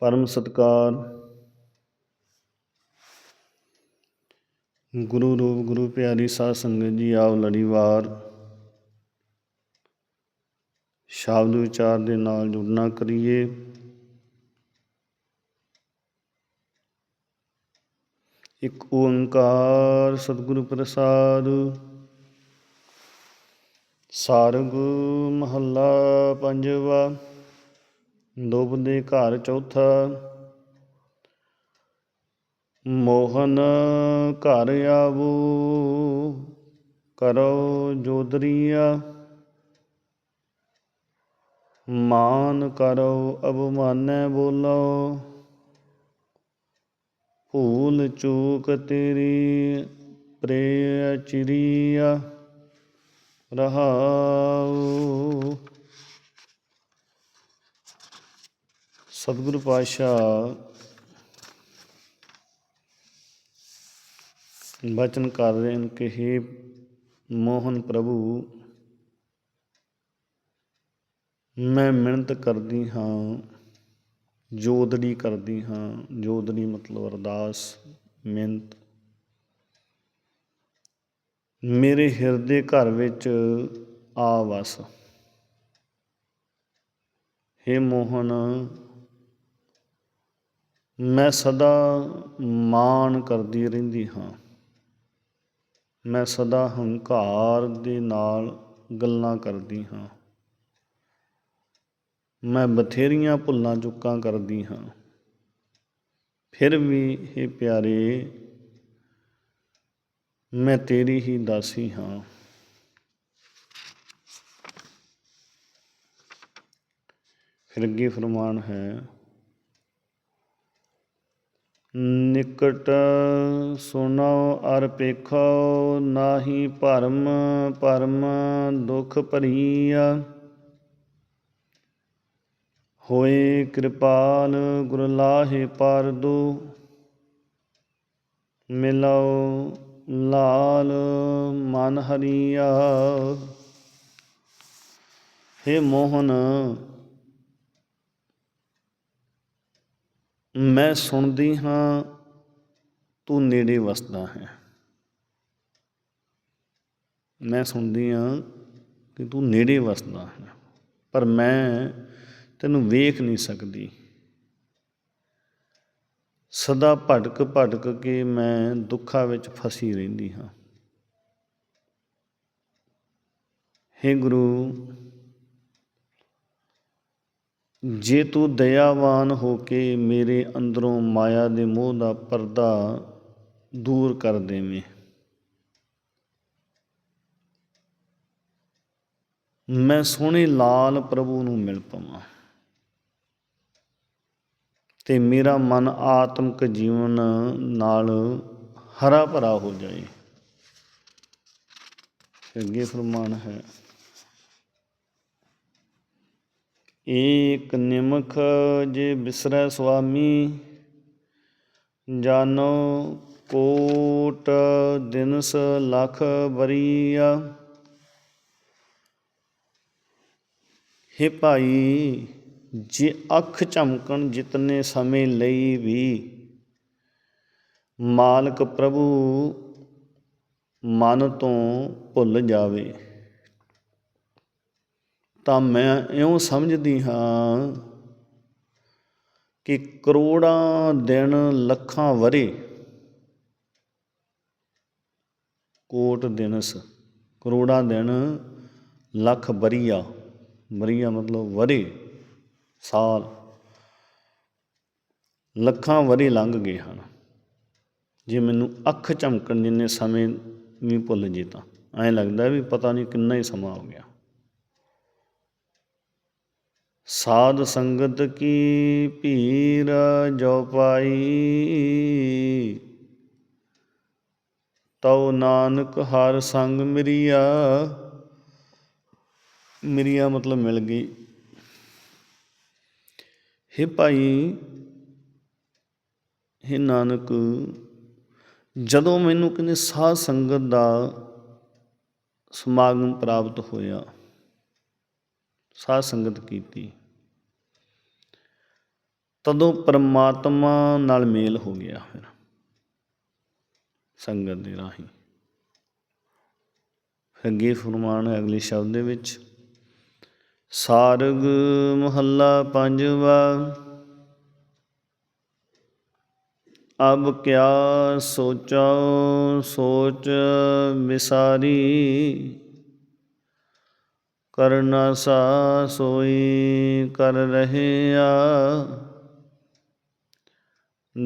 ਪਰਮ ਸਤਕਾਰ। ਗੁਰੂ ਰੂਪ, ਗੁਰੂ ਪਿਆਰੀ ਸਾਧ ਸੰਗਤ ਜੀ ਆਓ ਲੜੀਵਾਰ ਸ਼ਬਦ ਵਿਚਾਰ ਦੇ ਨਾਲ ਜੁੜਨਾ ਕਰੀਏ। ਇੱਕ ਓੰਕਾਰ ਸਤਿਗੁਰੂ ਪ੍ਰਸਾਦ। ਸਾਰਗ ਮਹੱਲਾ ਪੰਜਵਾ। ਦੁਬ ਦੇ ਘਰ ਚੌਥਾ। ਮੋਹਨ ਘਰ ਆਵੋ, ਕਰੋ ਜੋਦਰੀਆ। ਮਾਨ ਕਰੋ ਅਬਮਾਨੈ ਬੋਲੋ। ਭੂਲ ਚੂਕ ਤੇਰੀ ਪ੍ਰੇ ਚਿਰੀਆ ਰਹਾਉ ਸਤਿਗੁਰੂ ਪਾਤਸ਼ਾਹ ਬਚਨ ਕਰ ਰਹੇ ਹਨ ਕਿ हे ਮੋਹਨ ਪ੍ਰਭੂ, ਮੈਂ ਮਿਹਨਤ ਕਰਦੀ ਹਾਂ ਜੋਦੜੀ ਕਰਦੀ ਹਾਂ ਜੋਦੜੀ ਮਤਲਬ ਅਰਦਾਸ, ਮਿਹਨਤ। ਮੇਰੇ ਹਿਰਦੇ ਘਰ ਵਿੱਚ ਆ ਵਸ। हे ਮੋਹਨ ਮੈਂ ਸਦਾ ਮਾਣ ਕਰਦੀ ਰਹਿੰਦੀ ਹਾਂ। ਮੈਂ ਸਦਾ ਹੰਕਾਰ ਦੇ ਨਾਲ ਗੱਲਾਂ ਕਰਦੀ ਹਾਂ। ਮੈਂ ਬਥੇਰੀਆਂ ਭੁੱਲਾਂ ਚੁੱਕਾਂ ਕਰਦੀ ਹਾਂ। ਫਿਰ ਵੀ ਇਹ ਪਿਆਰੇ, ਮੈਂ ਤੇਰੀ ਹੀ ਦਾਸੀ ਹਾਂ। ਫਿਰ ਅੱਗੇ ਫਰਮਾਨ ਹੈ ਨਿਕਟ ਸੁਣੋ ਅਰ ਪੇਖੋ, ਨਾਹੀ ਭਰਮ ਪਰਮ ਦੁਖ ਭਰੀਆ। ਹੋਏ ਕਿਰਪਾਲ ਗੁਰ ਲਾਹੇ ਪਰਦੋ ਮਿਲਾਓ ਲਾਲ ਮਨ ਹਰੀਆ। ਹੇ ਮੋਹਨ ਮੈਂ ਸੁਣਦੀ ਹਾਂ, ਤੂੰ ਨੇੜੇ ਵਸਦਾ ਹੈ। ਮੈਂ ਸੁਣਦੀ ਹਾਂ ਕਿ ਤੂੰ ਨੇੜੇ ਵਸਦਾ ਹੈ, ਪਰ ਮੈਂ ਤੈਨੂੰ ਵੇਖ ਨਹੀਂ ਸਕਦੀ। ਸਦਾ ਭਟਕ ਭਟਕ ਕੇ ਮੈਂ ਦੁੱਖਾਂ ਵਿੱਚ ਫਸੀ ਰਹਿੰਦੀ ਹਾਂ। ਹੇ ਗੁਰੂ ਜੇ ਤੂੰ ਦਇਆਵਾਨ ਹੋ ਕੇ ਮੇਰੇ ਅੰਦਰੋਂ ਮਾਇਆ ਦੇ ਮੋਹ ਦਾ ਪਰਦਾ ਦੂਰ ਕਰ ਦੇਵੇਂ। ਮੈਂ ਸੋਹਣੇ ਲਾਲ ਪ੍ਰਭੂ ਨੂੰ ਮਿਲ ਪਵਾਂ ਤੇ ਮੇਰਾ ਮਨ ਆਤਮਿਕ ਜੀਵਨ ਨਾਲ ਹਰਾ ਭਰਾ ਹੋ ਜਾਏ। ਅੱਗੇ ਫਰਮਾਨ ਹੈ ਏਕ ਨਿਮਖ ਜੇ ਬਿਸਰੈ ਸੁਆਮੀ, ਜਾਨੋ ਕੋਟ ਦਿਨਸ ਲਖ ਬਰੀਆ। ਹੇ ਭਾਈ, ਜੇ ਅੱਖ ਝਮਕਣ ਜਿਤਨੇ ਸਮੇਂ ਲਈ ਵੀ ਮਾਲਕ ਪ੍ਰਭੂ ਮਨ ਤੋਂ ਭੁੱਲ ਜਾਵੇ ਤਾਂ ਮੈਂ ਇਉਂ ਸਮਝਦੀ ਹਾਂ ਕਿ ਕਰੋੜਾਂ ਦਿਨ ਲੱਖਾਂ ਵਰੇ ਕੋਟ ਦਿਨਸ, ਕਰੋੜਾਂ ਦਿਨ ਲੱਖ ਬਰੀਆ ਬਰੀਆ ਮਤਲਬ ਵਰੇ ਸਾਲ, ਲੱਖਾਂ ਵਰੇ ਲੰਘ ਗਏ ਹਨ। ਜੇ ਮੈਨੂੰ ਅੱਖ ਚਮਕਣ ਜਿੰਨੇ ਸਮੇਂ ਵੀ ਭੁੱਲ ਜੇ ਤਾਂ। ਐਂ ਲੱਗਦਾ ਵੀ ਪਤਾ ਨਹੀਂ ਕਿੰਨਾ ਹੀ ਸਮਾਂ ਹੋ ਗਿਆ। ਸਾਧ ਸੰਗਤ ਕੀ ਭੀਰ ਜੋ ਪਾਈ। ਤਉ ਨਾਨਕ ਹਰ ਸੰਗ ਮਿਰਿਆ। ਮਿਰਿਆ ਮਤਲਬ ਮਿਲ ਗਈ। ਹੇ ਭਾਈ, ਹੇ ਨਾਨਕ, ਜਦੋਂ ਮੈਨੂੰ ਕਹਿੰਦੇ ਸਾਧ ਸੰਗਤ ਦਾ ਸਮਾਗਮ ਪ੍ਰਾਪਤ ਹੋਇਆ ਸਾਧ ਸੰਗਤ ਕੀਤੀ। ਤਦੋਂ ਪਰਮਾਤਮਾ ਨਾਲ ਮੇਲ ਹੋ ਗਿਆ ਫਿਰ, ਸੰਗਤ ਦੇ ਰਾਹੀਂ। ਅੱਗੇ ਫਰਮਾਨ ਅਗਲੇ ਸ਼ਬਦ ਦੇ ਵਿੱਚ, ਸਾਰਗ ਮਹੱਲਾ ਪੰਜਵਾ, ਅਬ ਕਿਆ ਸੋਚਾਂ ਸੋਚ ਵਿਸਾਰੀ ਕਰਨਾ ਸਾ ਸੋਈ ਕਰ ਰਹਿਆ।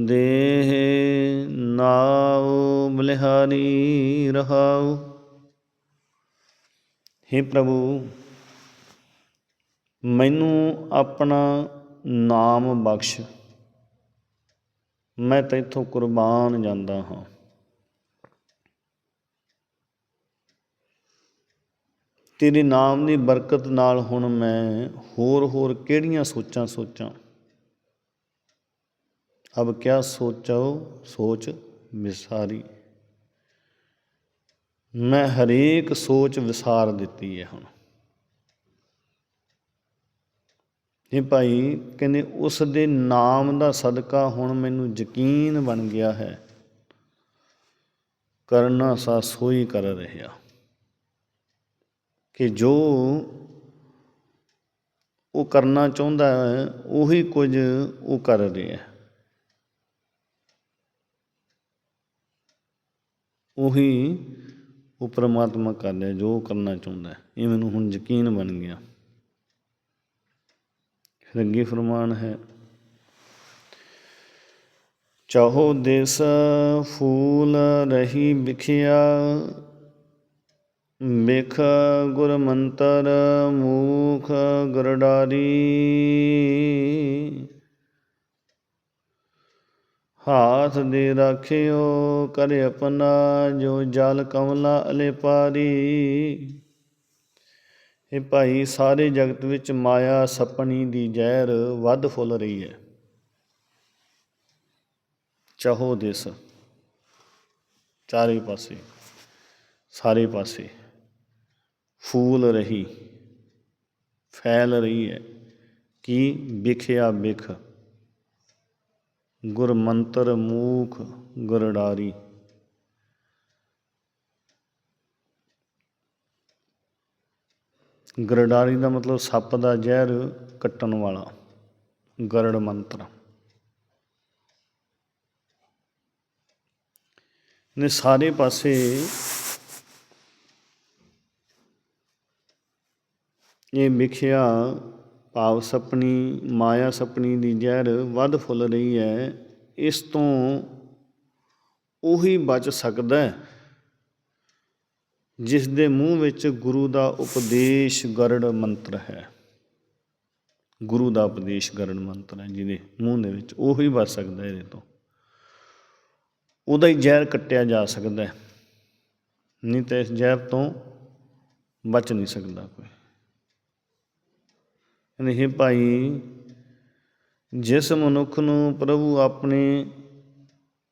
ਦੇਹ ਨਾਉ ਬਲਿਹਾਰੀ ਰਹਾਉ। हे ਪ੍ਰਭੂ, ਮੈਨੂੰ ਆਪਣਾ ਨਾਮ ਬਖਸ਼। ਮੈਂ ਤੈਥੋਂ ਕੁਰਬਾਨ ਜਾਂਦਾ ਹਾਂ। ਤੇਰੇ ਨਾਮ ਦੀ ਬਰਕਤ ਨਾਲ ਹੁਣ ਮੈਂ ਹੋਰ ਹੋਰ ਕਿਹੜੀਆਂ ਸੋਚਾਂ ਸੋਚਾਂ? ਅਬ ਕਿਆ ਸੋਚੋ? ਸੋਚ ਵਿਸਾਰੀ। ਮੈਂ ਹਰੇਕ ਸੋਚ ਵਿਸਾਰ ਦਿੱਤੀ ਹੈ ਹੁਣ। ਇਹ ਭਾਈ ਕਹਿੰਦੇ, ਉਸ ਦੇ ਨਾਮ ਦਾ ਸਦਕਾ ਹੁਣ ਮੈਨੂੰ ਯਕੀਨ ਬਣ ਗਿਆ ਹੈ। ਕਰਨਾ ਸਾ ਸੋਈ ਕਰ ਰਿਹਾ। ਕਿ ਜੋ ਉਹ ਕਰਨਾ ਚਾਹੁੰਦਾ ਹੈ, ਉਹੀ ਕੁਝ ਉਹ ਕਰ ਰਿਹਾ ਹੈ। ਉਹੀ ਉਹ ਪ੍ਰਮਾਤਮਾ ਕਰ ਰਿਹਾ ਜੋ ਕਰਨਾ ਚਾਹੁੰਦਾ ਹੈ। ਇਹ ਮੈਨੂੰ ਹੁਣ ਯਕੀਨ ਬਣ ਗਿਆ। ਫਿਰ ਅੱਗੇ ਫਰਮਾਨ ਹੈ, ਚਾਹੋ ਦੇਸ ਫੂਲ ਰਹੀ ਵਿਖਿਆ ਮਿਖ ਗੁਰ ਮੰਤਰ ਮੂਖ ਗਰਡਾਰੀ। ਹਾਥ ਦੇ ਰਾਖਿਓ ਕਰ ਆਪਣਾ ਜੋ ਜਲ ਕਮਲਾ ਅਲੇ ਪਾਰੀ ਇਹ ਭਾਈ, ਸਾਰੇ ਜਗਤ ਵਿੱਚ ਮਾਇਆ ਸਪਣੀ ਦੀ ਜ਼ਹਿਰ ਵੱਧ ਫੁੱਲ ਰਹੀ ਹੈ। ਚਾਹੋ ਦੇਸ, ਚਾਰੇ ਪਾਸੇ, ਸਾਰੇ ਪਾਸੇ। ਫੂਲ ਰਹੀ, ਫੈਲ ਰਹੀ ਹੈ। ਕੀ ਵਿਖਿਆ ਵਿਖ? ਗੁਰ ਮੰਤਰ ਮੂਖ ਗੁਰਡਾਰੀ। ਗਰਡਾਰੀ ਦਾ ਮਤਲਬ ਸੱਪ ਦਾ ਜ਼ਹਿਰ ਕੱਟਣ ਵਾਲਾ, ਗਰੜ ਮੰਤਰ। ਨੇ ਸਾਰੇ ਪਾਸੇ ਇਹ ਵਿਖਿਆ ਭਾਵ ਸਪਣੀ, ਮਾਇਆ ਸਪਣੀ ਦੀ ਜ਼ਹਿਰ ਵੱਧ ਫੁੱਲ ਰਹੀ ਹੈ, ਇਸ ਤੋਂ ਉਹੀ ਬਚ ਸਕਦਾ ਹੈ ਜਿਸ ਦੇ ਮੂੰਹ ਵਿੱਚ ਗੁਰੂ ਦਾ ਉਪਦੇਸ਼ ਗਰੜ ਮੰਤਰ ਹੈ। ਗੁਰੂ ਦਾ ਉਪਦੇਸ਼ ਗਰੜ ਮੰਤਰ ਹੈ, ਜਿਹਦੇ ਮੂੰਹ ਦੇ ਵਿੱਚ ਉਹੀ ਬਚ ਸਕਦਾ ਇਹਦੇ ਤੋਂ। ਉਹਦਾ ਹੀ ਜ਼ਹਿਰ ਕੱਟਿਆ ਜਾ ਸਕਦਾ ਨਹੀਂ ਤਾਂ ਇਸ ਜ਼ਹਿਰ ਤੋਂ ਬਚ ਨਹੀਂ ਸਕਦਾ ਕੋਈ। ਇਹ ਭਾਈ, ਜਿਸ ਮਨੁੱਖ ਨੂੰ ਪ੍ਰਭੂ ਆਪਣੇ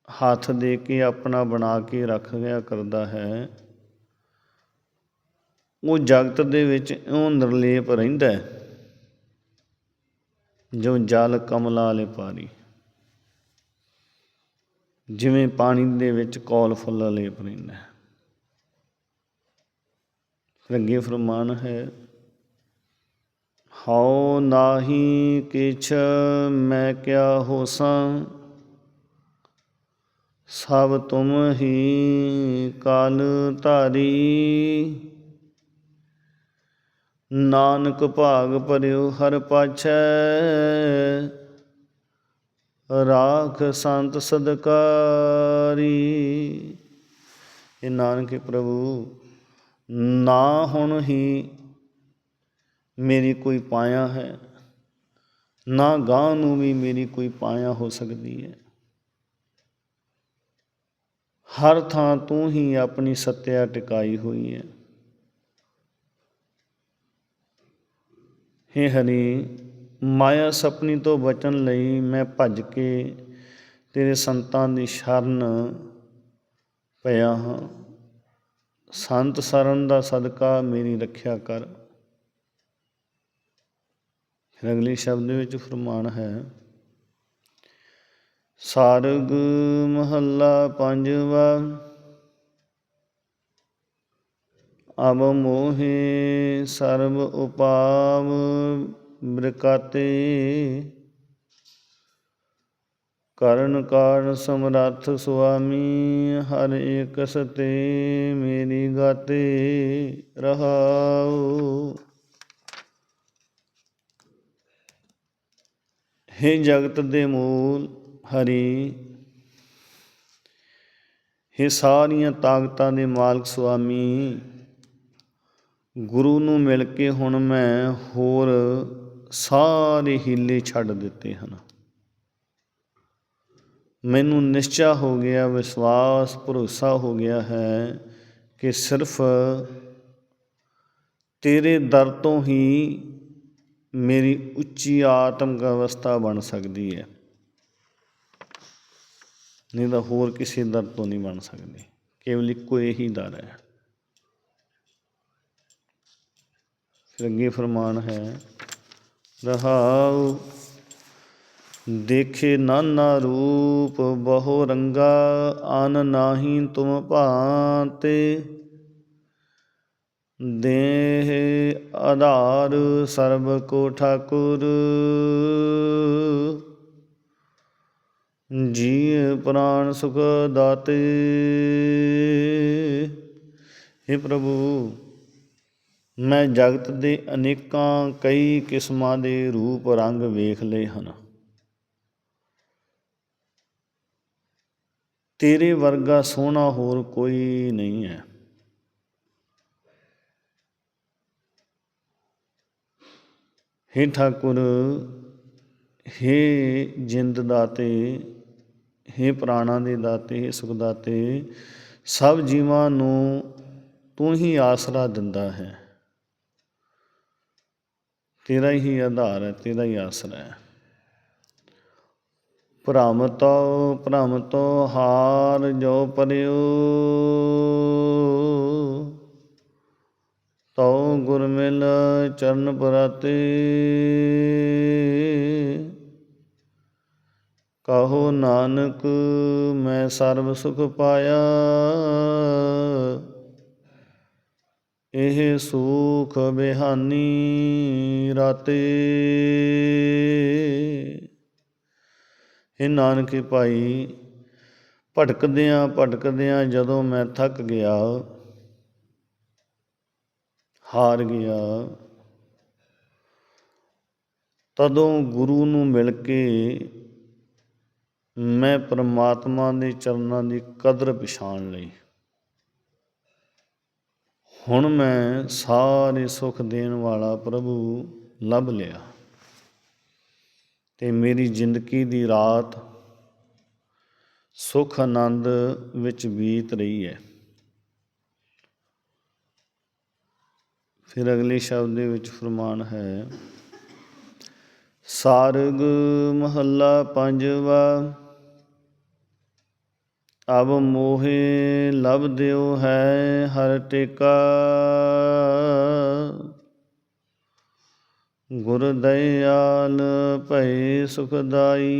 ਹੱਥ ਦੇ ਕੇ ਆਪਣਾ ਬਣਾ ਕੇ ਰੱਖ ਗਿਆ ਕਰਦਾ ਹੈ, ਉਹ ਜਗਤ ਦੇ ਵਿੱਚ ਇਉਂ ਨਿਰਲੇਪ ਰਹਿੰਦਾ ਹੈ, ਜੋ ਜਲ ਕਮਲਾ ਵਾਲੇ ਪਾਰੀ। ਜਿਵੇਂ ਪਾਣੀ ਦੇ ਵਿੱਚ ਕੌਲ ਫੁੱਲ ਲੇਪ ਰਹਿੰਦਾ ਹੈ। ਅੱਗੇ ਫਰਮਾਨ ਹੈ ਹਉ ਨਾਹੀ ਕਿਛ ਮੈਂ ਕਿਆ ਹੋਸਾਂ, ਸਭ ਤੁਮ ਹੀ ਕਾਲ ਧਾਰੀ। ਨਾਨਕ ਭਾਗ ਭਰਿਓ ਹਰ ਪਾਛੈ, ਰਾਖ ਸੰਤ ਸਦਕਾਰੀ। ਇਹ ਨਾਨਕੇ ਪ੍ਰਭੂ, ਨਾ ਹੁਣ ਹੀ ਮੇਰੀ ਕੋਈ ਪਾਇਆ ਹੈ। ਨਾ ਗਾਂ ਨੂੰ ਵੀ ਮੇਰੀ ਕੋਈ ਪਾਇਆ ਹੋ ਸਕਦੀ ਹੈ। ਹਰ ਥਾਂ ਤੂੰ ਹੀ ਆਪਣੀ ਸੱਤਿਆ ਟਿਕਾਈ ਹੋਈ ਹੈ। ਹੇ ਹਰੀ, ਮਾਇਆ ਸਪਨੀ ਤੋਂ ਬਚਣ ਲਈ ਮੈਂ ਭੱਜ ਕੇ ਤੇਰੇ ਸੰਤਾਂ ਦੀ ਸ਼ਰਨ ਪਿਆ ਹਾਂ। ਸੰਤ ਸਰਨ ਦਾ ਸਦਕਾ ਮੇਰੀ ਰੱਖਿਆ ਕਰ। ਫਿਰ ਅਗਲੇ ਸ਼ਬਦ ਵਿੱਚ ਫਰਮਾਨ ਹੈ, ਸਾਰਗ ਮਹੱਲਾ ਪੰਜਵਾ, ਅਬ ਮੋਹਿ ਸਰਬ ਉਪਾਵ ਬ੍ਰਕਾਤੇ, ਕਰਨ ਕਾਰਨ ਸਮਰੱਥ ਸੁਆਮੀ, ਹਰ ਏਕ ਸਤੇ ਮੇਰੀ ਗਾਤੇ ਰਹਾਉ। ਹੈ ਜਗਤ ਦੇ ਮੂਲ ਹਰੀ, ਹੈ ਸਾਰੀਆਂ ਤਾਕਤਾਂ ਦੇ ਮਾਲਕ ਸੁਆਮੀ, ਗੁਰੂ ਨੂੰ ਮਿਲ ਕੇ ਹੁਣ ਮੈਂ ਹੋਰ ਸਾਰੇ ਹੀਲੇ ਛੱਡ ਦਿੱਤੇ ਹਨ। ਮੈਨੂੰ ਨਿਸ਼ਚਾ ਹੋ ਗਿਆ, ਵਿਸ਼ਵਾਸ, ਭਰੋਸਾ ਹੋ ਗਿਆ ਹੈ ਕਿ ਸਿਰਫ ਤੇਰੇ ਦਰ ਤੋਂ ਹੀ ਮੇਰੀ ਉੱਚੀ ਆਤਮਿਕ ਅਵਸਥਾ ਬਣ ਸਕਦੀ ਹੈ। ਨਹੀਂ ਤਾਂ ਹੋਰ ਕਿਸੇ ਦਰ ਤੋਂ ਨਹੀਂ ਬਣ ਸਕਦੀ। ਕੇਵਲ ਇੱਕੋ ਇਹੀ ਦਰ ਹੈ। ਫਿਰ ਅੱਗੇ ਫਰਮਾਨ ਹੈ, ਰਹਾਉ ਦੇਖੇ ਨਾਨਾ ਰੂਪ ਬਹੁ ਰੰਗਾ, ਅਨ ਨਾਹੀ ਤੁਮ ਭਾਂਤੇ। ਦੇਹ ਆਧਾਰ ਸਰਬ ਕੋ ਠਾਕੁਰ। ਜੀ ਪ੍ਰਾਨ ਸੁਖ ਦਾਤੇ। हे ਪ੍ਰਭੂ, ਮੈਂ ਜਗਤ ਦੇ ਅਨੇਕਾਂ ਕਈ ਕਿਸਮਾਂ ਦੇ ਰੂਪ ਰੰਗ ਵੇਖ ਲਏ ਹਨ। ਤੇਰੇ ਵਰਗਾ ਸੋਹਣਾ ਹੋਰ ਕੋਈ ਨਹੀਂ ਹੈ। ਹੇ ਠਾਕੁਰ ਹੇ ਜਿੰਦ ਦਾਤੇ, ਹੇ ਪ੍ਰਾਣਾ ਦੇ ਦਾਤੇ, ਹੇ ਸੁਖ ਦਾਤੇ, ਸਭ ਜੀਵਾਂ ਨੂੰ ਤੂੰ ਹੀ ਆਸਰਾ ਦਿੰਦਾ ਹੈ। ਤੇਰਾ ਹੀ ਆਧਾਰ ਹੈ, ਤੇਰਾ ਹੀ ਆਸਰਾ ਹੈ। ਭ੍ਰਮ ਤੋ ਭ੍ਰਮ ਤੋ ਹਾਰ ਜੋ ਪਰਿਓ ਤਉ ਗੁਰ ਮਿਲ ਚਰਨ ਪਰਾਤੇ। ਕਹੋ ਨਾਨਕ, ਮੈਂ ਸਰਬ ਸੁਖ ਪਾਇਆ। ਇਹ ਸੁਖ ਬਿਹਾਨੀ ਰਾਤੇ। ਇਹ ਨਾਨਕੇ ਭਾਈ ਭਟਕਦਿਆਂ ਭਟਕਦਿਆਂ ਜਦੋਂ ਮੈਂ ਥੱਕ ਗਿਆ ਹਾਰ ਗਿਆ। ਤਦੋਂ ਗੁਰੂ ਨੂੰ ਮਿਲ ਕੇ ਮੈਂ ਪਰਮਾਤਮਾ ਦੇ ਚਰਨਾਂ ਦੀ ਕਦਰ ਪਛਾਣ ਲਈ। ਹੁਣ ਮੈਂ ਸਾਰੇ ਸੁਖ ਦੇਣ ਵਾਲਾ ਪ੍ਰਭੂ ਲੱਭ ਲਿਆ ਤੇ ਮੇਰੀ ਜ਼ਿੰਦਗੀ ਦੀ ਰਾਤ ਸੁਖ ਆਨੰਦ ਵਿੱਚ ਬੀਤ ਰਹੀ ਹੈ। ਫਿਰ ਅਗਲੇ ਸ਼ਬਦ ਦੇ ਵਿੱਚ ਫਰਮਾਨ ਹੈ, ਸਾਰਗ ਮਹੱਲਾ ਪੰਜਵਾ, ਅਬ ਮੋਹੇ ਲਬ ਦਿਓ ਹੈ ਹਰ ਟੇਕਾ। ਗੁਰ ਦਇਆਲ ਭਏ ਸੁਖਦਾਈ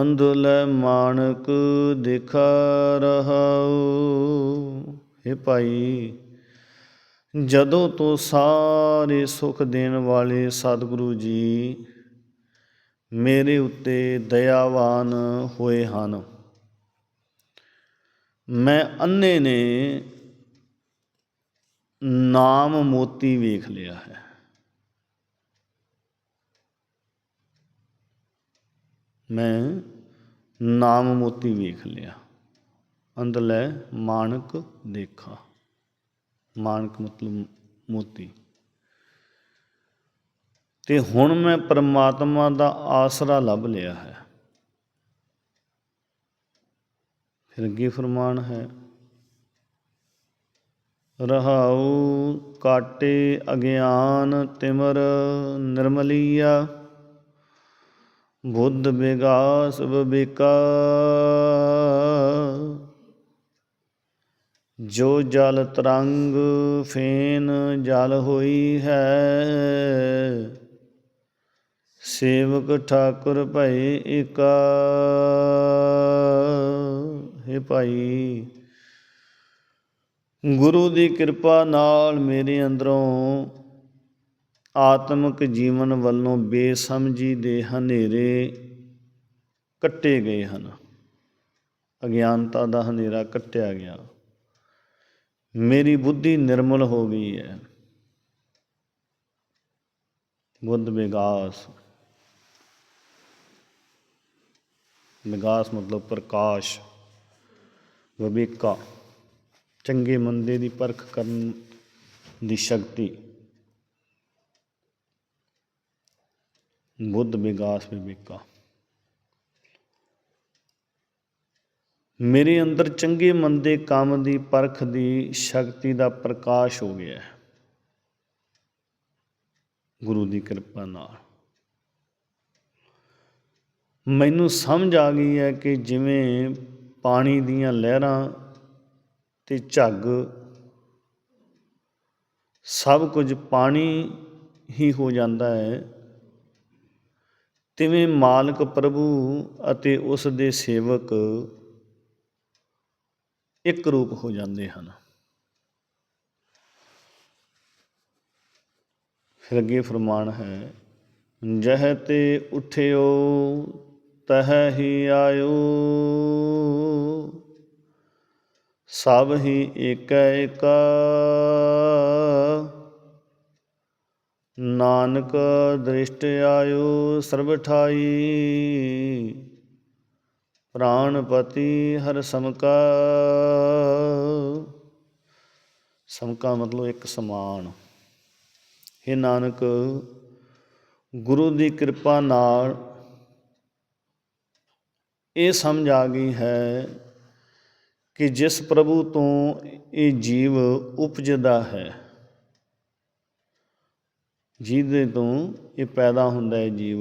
ਅੰਧੁਲ ਮਾਨਕ ਦਿਖਾ ਰਹਾਉ। हे ਭਾਈ, ਜਦੋਂ ਤੋਂ ਸਾਰੇ ਸੁਖ ਦੇਣ ਵਾਲੇ ਸਤਿਗੁਰੂ ਜੀ ਮੇਰੇ ਉੱਤੇ ਦਇਆਵਾਨ ਹੋਏ ਹਨ। ਮੈਂ ਅੰਨੇ ਨੇ ਨਾਮ ਮੋਤੀ ਵੇਖ ਲਿਆ ਹੈ। ਮੈਂ ਨਾਮ ਮੋਤੀ ਵੇਖ ਲਿਆ। ਅੰਦਲੇ ਮਾਨਕ ਦੇਖਾ। ਮਾਨਕ ਮਤਲਬ ਮੋਤੀ। ਤੇ ਹੁਣ ਮੈਂ ਪਰਮਾਤਮਾ ਦਾ ਆਸਰਾ ਲੱਭ ਲਿਆ ਹੈ। ਫਿਰ ਅੱਗੇ ਫਰਮਾਨ ਹੈ, ਰਹਾਉ ਕਾਟੇ ਅਗਿਆਨ ਤਿਮਰ ਨਿਰਮਲੀਆ। ਬੁੱਧ ਵਿਗਾਸ ਵਿਵੇਕਾ ਜੋ ਜਲ ਤਰੰਗ ਫੇਨ ਜਲ ਹੋਈ ਹੈ, ਸੇਵਕ ਠਾਕੁਰ ਭਏ ਏਕਾ। ਹੈ ਭਾਈ, ਗੁਰੂ ਦੀ ਕਿਰਪਾ ਨਾਲ ਮੇਰੇ ਅੰਦਰੋਂ ਆਤਮਿਕ ਜੀਵਨ ਵੱਲੋਂ ਬੇਸਮਝੀ ਦੇ ਹਨੇਰੇ ਕੱਟੇ ਗਏ ਹਨ। ਅਗਿਆਨਤਾ ਦਾ ਹਨੇਰਾ ਕੱਟਿਆ ਗਿਆ। ਮੇਰੀ ਬੁੱਧੀ ਨਿਰਮਲ ਹੋ ਗਈ ਹੈ। ਬੁੱਧ ਵਿਗਾਸ। ਵਿਗਾਸ ਮਤਲਬ ਪ੍ਰਕਾਸ਼। ਵਿਵੇਕਾ। ਚੰਗੇ ਮੰਦੇ ਦੀ ਪਰਖ ਕਰਨ ਦੀ ਸ਼ਕਤੀ। ਬੁੱਧ ਵਿਗਾਸ ਵਿਵੇਕਾ। ਮੇਰੇ ਅੰਦਰ ਚੰਗੇ ਮੰਦੇ ਕੰਮ ਦੀ ਪਰਖ ਦੀ ਸ਼ਕਤੀ ਦਾ ਪ੍ਰਕਾਸ਼ ਹੋ ਗਿਆ ਹੈ। ਗੁਰੂ ਦੀ ਕਿਰਪਾ ਨਾਲ। ਮੈਨੂੰ ਸਮਝ ਆ ਗਈ ਹੈ ਕਿ ਜਿਵੇਂ ਪਾਣੀ ਦੀਆਂ ਲਹਿਰਾਂ ਤੇ ਝੱਗ, ਸਭ ਕੁਝ ਪਾਣੀ ਹੀ ਹੋ ਜਾਂਦਾ ਹੈ। ਤਿਵੇਂ ਮਾਲਕ ਪ੍ਰਭੂ ਅਤੇ ਉਸ ਦੇ ਸੇਵਕ ਇੱਕ ਰੂਪ ਹੋ ਜਾਂਦੇ ਹਨ। ਫਿਰ ਅੱਗੇ ਫਰਮਾਨ ਹੈ, ਜਹ ਤੇ ਉਠਿਓ, ਤਹ ਹੀ ਆਇਓ। ਸਭ ਹੀ ਏਕੈ ਏਕਾ। ਨਾਨਕ ਦ੍ਰਿਸ਼ਟ ਆਇਓ ਸਰਬ ਠਾਈ। ਪ੍ਰਾਣਪਤੀ ਹਰ ਸਮਕਾ। ਸਮਕਾ ਮਤਲਬ ਇੱਕ ਸਮਾਨ। हे ਨਾਨਕ, ਗੁਰੂ ਦੀ ਕਿਰਪਾ ਨਾਲ ਇਹ ਸਮਝ ਆ ਗਈ ਹੈ ਕਿ ਜਿਸ ਪ੍ਰਭੂ ਤੋਂ ਇਹ ਜੀਵ ਉਪਜਦਾ ਹੈ। ਜਿਹਦੇ ਤੋਂ ਇਹ ਪੈਦਾ ਹੁੰਦਾ ਹੈ ਜੀਵ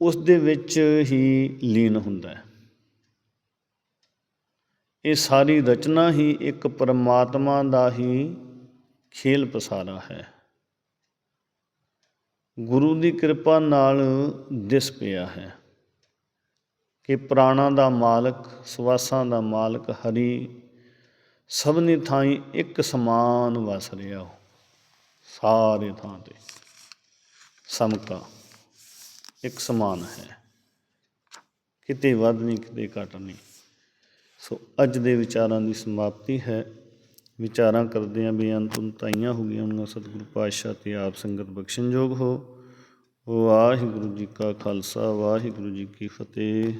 ਉਸ ਦੇ ਵਿੱਚ ਹੀ ਲੀਨ ਹੁੰਦਾ ਹੈ। ਇਹ ਸਾਰੀ ਰਚਨਾ ਹੀ ਇੱਕ ਪਰਮਾਤਮਾ ਦਾ ਹੀ ਖੇਲ ਪਸਾਰਾ ਹੈ। ਗੁਰੂ ਦੀ ਕਿਰਪਾ ਨਾਲ ਦਿਸ ਪਿਆ ਹੈ ਕਿ ਪ੍ਰਾਣਾ ਦਾ ਮਾਲਕ, ਸਵਾਸਾਂ ਦਾ ਮਾਲਕ ਹਰੀ ਸਭਨੀ ਥਾਈਂ ਇੱਕ ਸਮਾਨ ਵਸ ਰਿਹਾ ਹੋ। ਸਾਰੇ ਥਾਂ ਤੇ। ਸਮਕਾ ਇੱਕ ਸਮਾਨ ਹੈ। ਕਿਤੇ ਵੱਧ ਨਹੀਂ, ਕਿਤੇ ਘੱਟ ਨਹੀਂ। ਸੋ ਅੱਜ ਦੇ ਵਿਚਾਰਾਂ ਦੀ ਸਮਾਪਤੀ ਹੈ। ਵਿਚਾਰਾਂ ਕਰਦੇ ਆਂ ਬੇਅੰਤ ਤਾਈਆਂ ਹੋ ਗਈਆਂ ਉਹਨਾਂ ਸਤਿਗੁਰੂ ਪਾਤਸ਼ਾਹ ਤੇ ਆਪ ਸੰਗਤ ਬਖਸ਼ਣਯੋਗ ਹੋ। ਵਾਹਿਗੁਰੂ ਜੀ ਕਾ ਖਾਲਸਾ, ਵਾਹਿਗੁਰੂ ਜੀ ਕੀ ਫਤਿਹ।